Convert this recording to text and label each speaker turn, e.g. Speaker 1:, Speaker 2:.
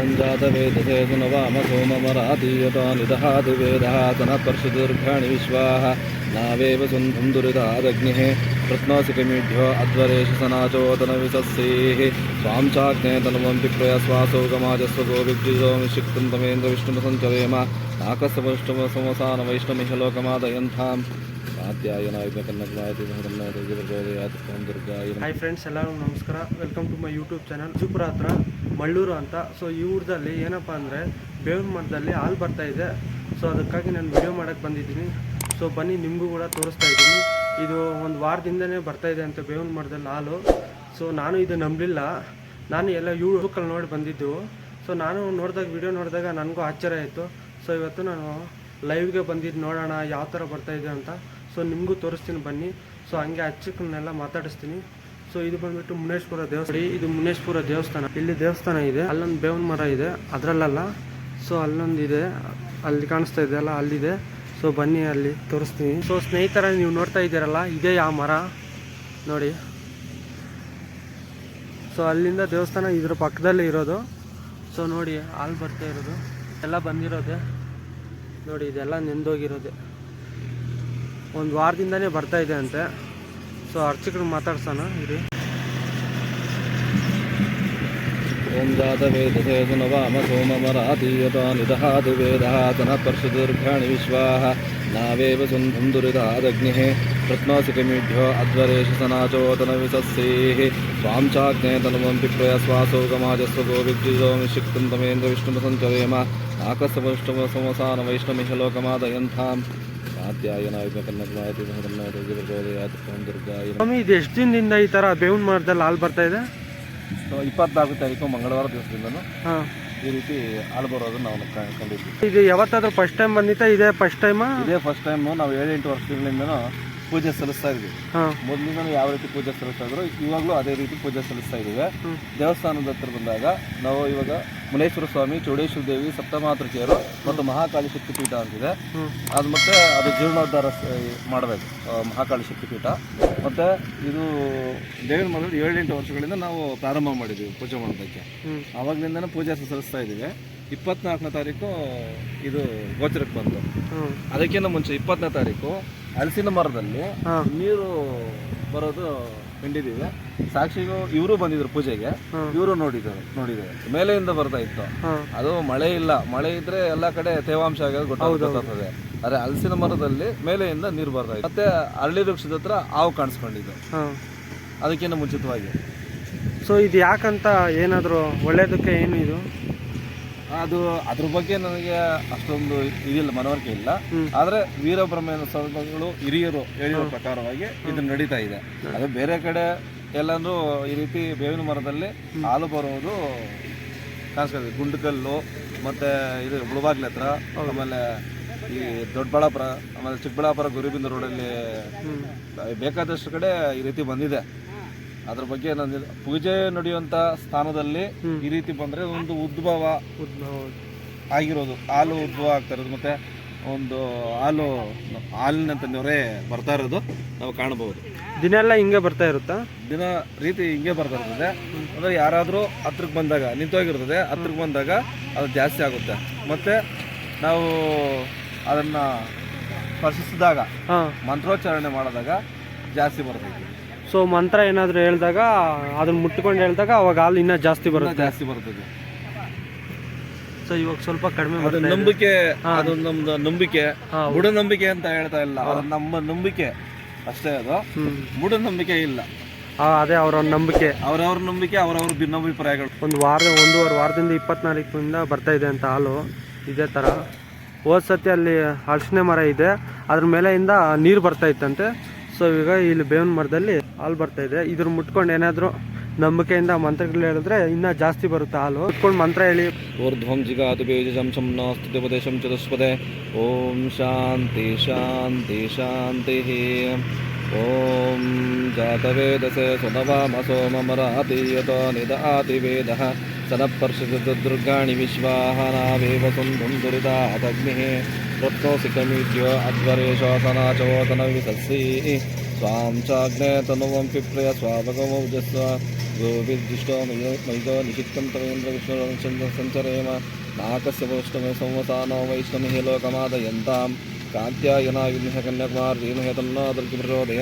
Speaker 1: सञ्जातवेदसेतु न वामसोममराधीयतानिदहाति वेदहातनपर्षदीर्घाणि विश्वाः नावेव सुन्धुं दुरितादग्निः प्रत्नोऽसि किमीढ्यो अध्वरेषु सनाचोदनविसस्यैः स्वां चाग्ने तनुवं विप्रय स्वासौ गमाजस्व गोविद्विजोमि शिक्तं तमेन्द्रविष्णुसञ्चरेम नाकसवैष्णवसमसानवैष्णमिह लोकमादयन्ताम्।
Speaker 2: ಹಾಯ್ ಫ್ರೆಂಡ್ಸ್ ಎಲ್ಲರೂ ನಮಸ್ಕಾರ. Welcome to my YouTube channel Jupura ಹತ್ರ ಮಳ್ಳೂರು ಅಂತ. ಸೊ ಈ ಊರದಲ್ಲಿ ಏನಪ್ಪ ಅಂದರೆ ಬೇವಿನ ಮರದಲ್ಲಿ ಹಾಲು ಬರ್ತಾ ಇದೆ. ಸೊ ಅದಕ್ಕಾಗಿ ನಾನು ವಿಡಿಯೋ ಮಾಡೋಕ್ಕೆ ಬಂದಿದ್ದೀನಿ. ಸೊ ಬನ್ನಿ, ನಿಮಗೂ ಕೂಡ ತೋರಿಸ್ತಾ ಇದ್ದೀನಿ. ಇದು ಒಂದು ವಾರದಿಂದನೇ ಬರ್ತಾ ಇದೆ ಅಂತ ಬೇವಿನ ಮರದಲ್ಲಿ ಹಾಲು. ಸೊ ನಾನು ಇದು ನಂಬಲಿಲ್ಲ. ನಾನು ಎಲ್ಲ ಯೂಕಲ್ಲಿ ನೋಡಿ ಬಂದಿದ್ದು. ಸೊ ನಾನು ನೋಡಿದಾಗ ವಿಡಿಯೋ ನೋಡಿದಾಗ ನನಗೂ ಆಶ್ಚರ್ಯ ಆಯಿತು. ಸೊ ಇವತ್ತು ನಾನು ಲೈವ್ಗೆ ಬಂದಿದ್ದು ನೋಡೋಣ, ಯಾವ ಥರ ಬರ್ತಾಯಿದೆ ಅಂತ. ಸೊ ನಿಮಗೂ ತೋರಿಸ್ತೀನಿ ಬನ್ನಿ. ಸೊ ಹಂಗೆ ಅಚ್ಚಕ್ಕನ್ನೆಲ್ಲ ಮಾತಾಡಿಸ್ತೀನಿ. ಸೊ ಇದು ಬಂದ್ಬಿಟ್ಟು ಮುನೇಶ್ವರ ದೇವಸ್ಥಾನ. ಇದು ಮುನೇಶ್ವರ ದೇವಸ್ಥಾನ. ಇಲ್ಲಿ ದೇವಸ್ಥಾನ ಇದೆ. ಅಲ್ಲೊಂದು ಬೇವಿನ ಮರ ಇದೆ. ಅದರಲ್ಲೆಲ್ಲ. ಸೊ ಅಲ್ಲೊಂದು ಇದೆ ಅಲ್ಲಿ ಕಾಣಿಸ್ತಾ ಇದೆಯಲ್ಲ ಅಲ್ಲಿದೆ. ಸೊ ಬನ್ನಿ ಅಲ್ಲಿ ತೋರಿಸ್ತೀನಿ. ಸೊ ಸ್ನೇಹಿತರ, ನೀವು ನೋಡ್ತಾ ಇದ್ದೀರಲ್ಲ, ಇದೇ ಆ ಮರ? ನೋಡಿ. ಸೊ ಅಲ್ಲಿಂದ ದೇವಸ್ಥಾನ ಇದ್ರ ಪಕ್ಕದಲ್ಲೇ ಇರೋದು. ಸೊ ನೋಡಿ, ಹಾಲು ಬರ್ತಾ ಇರೋದು. ಎಲ್ಲ ಬಂದಿರೋದೆ. ನೋಡಿ, ಇದೆಲ್ಲ ನೆಂದೋಗಿರೋದೆ. ಒಂದು ವಾರದಿಂದನೇ ಬರ್ತಾಯಿದೆ ಅಂತೆ ಸೊ ಅರ್ಚಕರು ಮಾತಾಡ್ಸೋಣ, ಇರಿ.
Speaker 1: ಓಂ ಜಾತವೇದಸೇತುನವ ಮಸೋಮರಾಧೀಯತಾನಿದಹಾದಿವೇದಹಾತನಃ ಪರ್ಶುದೀರ್ಘಾಣಿ ವಿಶ್ವಾಹ. ನಾವೇವ ಸುಂಧು ದುರಿದಾದಗ್ನಿಃ ಪ್ರತ್ನಾಸಿಕಮಿಢ್ಯೋ ಅಧ್ವರೇಷು ಸನಾಚೋತನ ವಿಸಸ್ಸೇಃ ಸ್ವಾಂ ಚಾಗ್ನೇ ತನುಮಂ ಪಿಪ್ರಯ ಸ್ವಾಸೋಗಮಾಜಸ್ವ ಗೋವಿದ್ಯುಜೋಮಿ ಶಿಕ್ತಂ ತಮೇಂದ್ರ ವಿಷ್ಣುಮ ಸಂಚರೇಮ. ಆಕಸ್ಸಪುಷ್ಟಮ ಸಮಸಾನ ವೈಷ್ಣಮಿಹ ಲೋಕಮಾದಯಂಥಾಂ.
Speaker 2: ಸ್ವಾಮಿ ಇದು ಎಷ್ಟು ದಿನದಿಂದ ಈ ಥರ ಬೇವಿನ ಮರದಲ್ಲಿ ಹಾಲು ಬರ್ತಾ ಇದೆ?
Speaker 1: ಇಪ್ಪತ್ನಾಲ್ಕು ತಾರೀಕು ಮಂಗಳವಾರ ದಿವಸದಿಂದನೂ
Speaker 2: ಹಾಂ.
Speaker 1: ಈ ರೀತಿ ಹಾಲು ಬರೋದನ್ನ ನಾವು ಕಂಡಿದ್ವಿ
Speaker 2: ಇದು ಯಾವತ್ತಾದ್ರೂ ಫಸ್ಟ್ ಟೈಮ್ ಬಂದಿತ್ತಾ? ಇದೇ ಫಸ್ಟ್ ಟೈಮ್
Speaker 1: ಇದೇ ಫಸ್ಟ್ ಟೈಮ್ ನಾವು ಏಳೆಂಟು ವರ್ಷಗಳಿಂದನೂ ಪೂಜೆ ಸಲ್ಲಿಸ್ತಾ ಇದ್ವಿ. ಮೊದಲಿಂದ ಯಾವ ರೀತಿ ಪೂಜೆ ಸಲ್ಲಿಸ್ತಾ ಇದ್ರು ಇವಾಗಲೂ ಅದೇ ರೀತಿ ಪೂಜೆ ಸಲ್ಲಿಸ್ತಾ ಇದ್ದೀವಿ. ದೇವಸ್ಥಾನದ ಹತ್ರ ಬಂದಾಗ ನಾವು ಇವಾಗ ಮುನೇಶ್ವರ ಸ್ವಾಮಿ ಚೌಡೇಶ್ವರ ದೇವಿ ಸಪ್ತಮಾತೃಕೆಯರು ಮತ್ತು ಮಹಾಕಾಳಿ ಶಕ್ತಿ ಪೀಠ ಅಂತಿದೆ. ಅದು ಮತ್ತೆ ಅದು ಜೀರ್ಣೋದ್ಧಾರ ಮಾಡಬೇಕು ಮಹಾಕಾಳಿ ಶಕ್ತಿ ಪೀಠ. ಮತ್ತು ಇದು ದೇವಿನ ಮೊದಲು ಏಳೆಂಟು ವರ್ಷಗಳಿಂದ ನಾವು ಪ್ರಾರಂಭ ಮಾಡಿದ್ದೀವಿ ಪೂಜೆ ಮಾಡೋದಕ್ಕೆ. ಆವಾಗಲಿಂದನೇ ಪೂಜೆ ಸಲ್ಲಿಸ್ತಾ ಇದ್ದೀವಿ. ಇಪ್ಪತ್ನಾಲ್ಕನೇ ತಾರೀಕು ಇದು ಗೋಚರಕ್ಕೆ ಬಂತು ಅದಕ್ಕಿಂತ ಮುಂಚೆ ಇಪ್ಪತ್ತನೇ ತಾರೀಕು ಹಲಸಿನ ಮರದಲ್ಲಿ ನೀರು ಬರೋದು ಕಂಡಿದ್ದೀವಿ. ಸಾಕ್ಷಿಗೂ ಇವರು ಬಂದಿದ್ರು ಪೂಜೆಗೆ. ಇವರು ನೋಡಿದ್ರು ನೋಡಿದ್ರು ಮೇಲೆಯಿಂದ ಬರ್ತಾ ಇತ್ತು. ಅದು ಮಳೆ ಇಲ್ಲ. ಮಳೆ ಇದ್ರೆ ಎಲ್ಲ ಕಡೆ ತೇವಾಂಶ ಆಗೋದು ಗೊತ್ತಾಗ್- ಗೊತ್ತಾಗ್ತದೆ. ಆದ್ರೆ ಹಲಸಿನ ಮರದಲ್ಲಿ ಮೇಲೆಯಿಂದ ನೀರು ಬರ್ತಾ ಇತ್ತು. ಮತ್ತೆ ಅರಳಿ ವೃಕ್ಷದ ಹತ್ರ ಹಾವು ಕಾಣಿಸ್ಕೊಂಡಿದ್ದು. ಅದಕ್ಕಿಂತ ಮುಂಚಿತವಾಗಿ.
Speaker 2: ಸೊ ಇದು ಯಾಕಂತ ಏನಾದರೂ ಒಳ್ಳೇದಕ್ಕೆ ಏನು ಇದು?
Speaker 1: ಅದು ಅದ್ರ ಬಗ್ಗೆ ನನಗೆ ಅಷ್ಟೊಂದು ಇದಿಲ್ಲ ಮನವರಿಕೆ ಇಲ್ಲ. ಆದ್ರೆ ವೀರಬ್ರಹ್ಮೇಂದ್ರ ಸ್ವಾಮಿಗಳು ಹಿರಿಯರು ಹೇಳಿರೋ ಪ್ರಕಾರವಾಗಿ ಇದು ನಡೀತಾ ಇದೆ. ಅದು ಬೇರೆ ಕಡೆ ಎಲ್ಲಾನು ಈ ರೀತಿ ಬೇವಿನ ಮರದಲ್ಲಿ ಹಾಲು ಬರುವುದು ಕಾಣಿಸ್ಕೊಳ್ತೀವಿ ಗುಂಡುಕಲ್ಲು ಮತ್ತೆ ಇದು ಮುಳಬಾಗ್ಲ ಹತ್ರ ಆಮೇಲೆ ಈ ದೊಡ್ಡಬಳ್ಳಾಪುರ ಆಮೇಲೆ ಚಿಕ್ಕಬಳ್ಳಾಪುರ ಗುರುಬಿಂದ ರೋಡಲ್ಲಿ ಬೇಕಾದಷ್ಟು ಕಡೆ ಈ ರೀತಿ ಬಂದಿದೆ. ಅದ್ರ ಬಗ್ಗೆ ನಾನು ಪೂಜೆ ನಡೆಯುವಂತ ಸ್ಥಾನದಲ್ಲಿ ಈ ರೀತಿ ಬಂದ್ರೆ ಒಂದು ಉದ್ಭವ ಆಗಿರೋದು. ಹಾಲು ಉದ್ಭವ ಆಗ್ತಾ ಇರೋದು. ಮತ್ತೆ ಒಂದು ಹಾಲು ಹಾಲಿನಂತ ನೊರೆ ಬರ್ತಾ ಇರೋದು. ನಾವು ಕಾಣಬಹುದು.
Speaker 2: ದಿನೆಲ್ಲ ಹಿಂಗೆ ಬರ್ತಾ ಇರುತ್ತಾ?
Speaker 1: ದಿನ ರೀತಿ ಹಿಂಗೆ ಬರ್ತಾ ಇರ್ತದೆ. ಅಂದ್ರೆ ಯಾರಾದರೂ ಹತ್ರಕ್ಕೆ ಬಂದಾಗ ನಿಂತೋಗಿರ್ತದೆ ಹತ್ರಕ್ಕೆ ಬಂದಾಗ ಅದು ಜಾಸ್ತಿ ಆಗುತ್ತೆ. ಮತ್ತೆ ನಾವು ಅದನ್ನ ಸ್ಪರ್ಶಿಸಿದಾಗ ಮಂತ್ರೋಚ್ಚಾರಣೆ ಮಾಡಿದಾಗ ಜಾಸ್ತಿ ಬರ್ತೈತಿ.
Speaker 2: ಸೊ ಮಂತ್ರ ಏನಾದರೂ ಹೇಳಿದಾಗ ಅದನ್ನ ಮುಟ್ಕೊಂಡು ಹೇಳಿದಾಗ ಅವಾಗ ಹಾಲು ಇನ್ನೂ ಜಾಸ್ತಿ ಬರುತ್ತೆ.
Speaker 1: ಜಾಸ್ತಿ ಬರ್ತದೆ.
Speaker 2: ಸೊ ಇವಾಗ ಸ್ವಲ್ಪ ಕಡಿಮೆ
Speaker 1: ಅದು
Speaker 2: ಬರುತ್ತೆ
Speaker 1: ನಂಬಿಕೆ ಅದು ನಮ್ದು ನಂಬಿಕೆ.
Speaker 2: ಹಾಂ
Speaker 1: ಮೂಢನಂಬಿಕೆ ಅಂತ ಹೇಳ್ತಾ ಇಲ್ಲ. ಅದು ನಮ್ಮ ನಂಬಿಕೆ ಅಷ್ಟೇ ಅದು.
Speaker 2: ಬುಡ
Speaker 1: ಮೂಢನಂಬಿಕೆ ಇಲ್ಲ.
Speaker 2: ಅದೇ ಅವರ ನಂಬಿಕೆ.
Speaker 1: ಅವ್ರವ್ರ ನಂಬಿಕೆ ಅವ್ರವ್ರ ಭಿನ್ನಾಭಿಪ್ರಾಯಗಳು.
Speaker 2: ಒಂದು ವಾರ ಒಂದೂವರೆ ವಾರದಿಂದ ಇಪ್ಪತ್ನಾಲ್ಕಿಂದ ಬರ್ತಾ ಇದೆ ಅಂತ ಹಾಲು. ಇದೇ ಥರ ಹೋದ ಸತಿ ಅಲ್ಲಿ ಅರಿಶಿನ ಮರ ಇದೆ. ಅದ್ರ ಮೇಲೆಯಿಂದ ನೀರು ಬರ್ತಾ ಇತ್ತಂತೆ. ಸೊ ಈಗ ಇಲ್ಲಿ ಬೇವಿನ ಮರದಲ್ಲಿ ಹಾಲು ಬರ್ತಾ ಇದೆ. ಇದ್ರ ಮುಟ್ಕೊಂಡು ಏನಾದರೂ ನಂಬಿಕೆಯಿಂದ ಮಂತ್ರಗಳು ಹೇಳಿದ್ರೆ ಇನ್ನೂ ಜಾಸ್ತಿ ಬರುತ್ತೆ ಹಾಲು. ಮುಟ್ಕೊಂಡು ಮಂತ್ರ ಹೇಳಿ.
Speaker 1: ಊರ್ಧ್ವಂ ಜಿಗಾತು ಬೀಜಂ ಶಂ ನಾಸ್ತಿಪದೇಶಂ ಚತುಷ್ಪದೆ. ಓಂ ಶಾಂತಿ ಶಾಂತಿ ಶಾಂತಿ. ಓಂ ಜಾತವೇದಸೆ ಸುನವಾಮ ನಿಧ ನಿದಾತಿ ವೇದ. स्तनपर्शदुर्गाणि विश्वाहनावेव सुन्धुं दुरितादग्निः रत्नोऽसि कमीड्य अध्वरेशोतनाचोतनविसस्सि स्वां चाग्ने तनुवं पिप्रय स्वापगमौजस्व गोभिर्दिष्टो मयितो निषित्तं तवेन्द्रविष्णुरं सञ्चरेम नाकस्य वैष्णवे संवसानो वैष्णमिः लोकमादयन्तां कान्त्यायना विद्मः कन्याकुमार्जीमहे तन्नादर्किप्रचोदय